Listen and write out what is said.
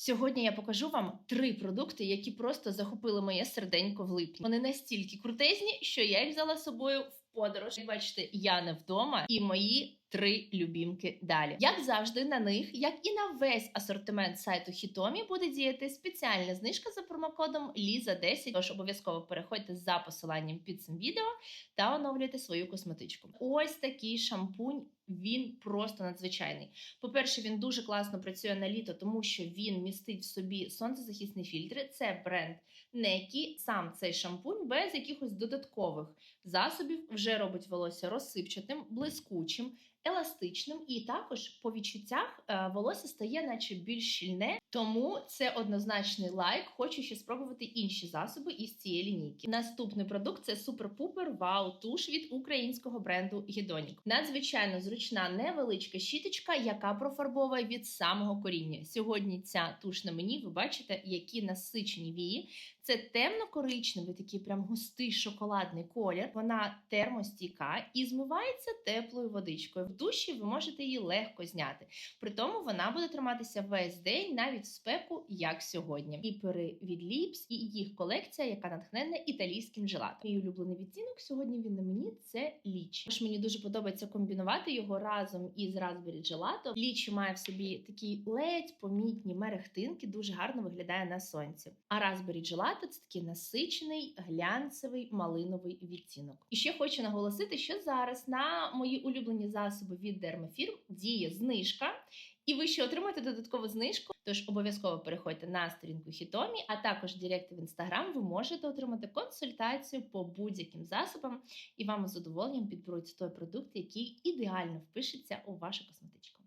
Сьогодні я покажу вам три продукти, які просто захопили моє серденько в липні. Вони настільки крутезні, що я їх взяла з собою в подорож. Як бачите, я не вдома, і мої три любімки далі. Як завжди, на них, як і на весь асортимент сайту Хітомі, буде діяти спеціальна знижка за промокодом Ліза10. Тож обов'язково переходьте за посиланням під цим відео та оновлюйте свою косметичку. Ось такий шампунь. Він просто надзвичайний. По-перше, він дуже класно працює на літо, тому що він містить в собі сонцезахисні фільтри. Це бренд Некі. Сам цей шампунь без якихось додаткових засобів вже робить волосся розсипчатим, блискучим, еластичним, і також по відчуттях е, волосся стає, наче більш щільне. Тому це однозначний лайк. Хочу ще спробувати інші засоби із цієї лінійки. Наступний продукт це супер-пупер вау туш від українського бренду Гедонік. Надзвичайно зручна невеличка щіточка, яка профарбовує від самого коріння. Сьогодні ця туш на мені. Ви бачите, які насичені вії. Це темно-коричневий, такий прям густий шоколадний колір. Вона термостійка і змивається теплою водичкою. Душі ви можете її легко зняти. При тому вона буде триматися весь день, навіть в спеку, як сьогодні. Віпери від Ліпс і їх колекція, яка натхнена італійським желатом. Мій улюблений відтінок сьогодні він на мені це лічі. Тож мені дуже подобається комбінувати його разом із Raspberry Gelato. Лічі має в собі такі ледь помітні мерехтинки, дуже гарно виглядає на сонці. А Raspberry Gelato – це такий насичений глянцевий малиновий відтінок. І ще хочу наголосити, що зараз на мої улюблені засоби від Dermafirm діє знижка. І ви ще отримаєте додаткову знижку. Тож обов'язково переходьте на сторінку Хітомі, а також Директ в інстаграм. Ви можете отримати консультацію по будь-яким засобам, і вам з задоволенням підберуть той продукт, який ідеально впишеться у вашу косметичку.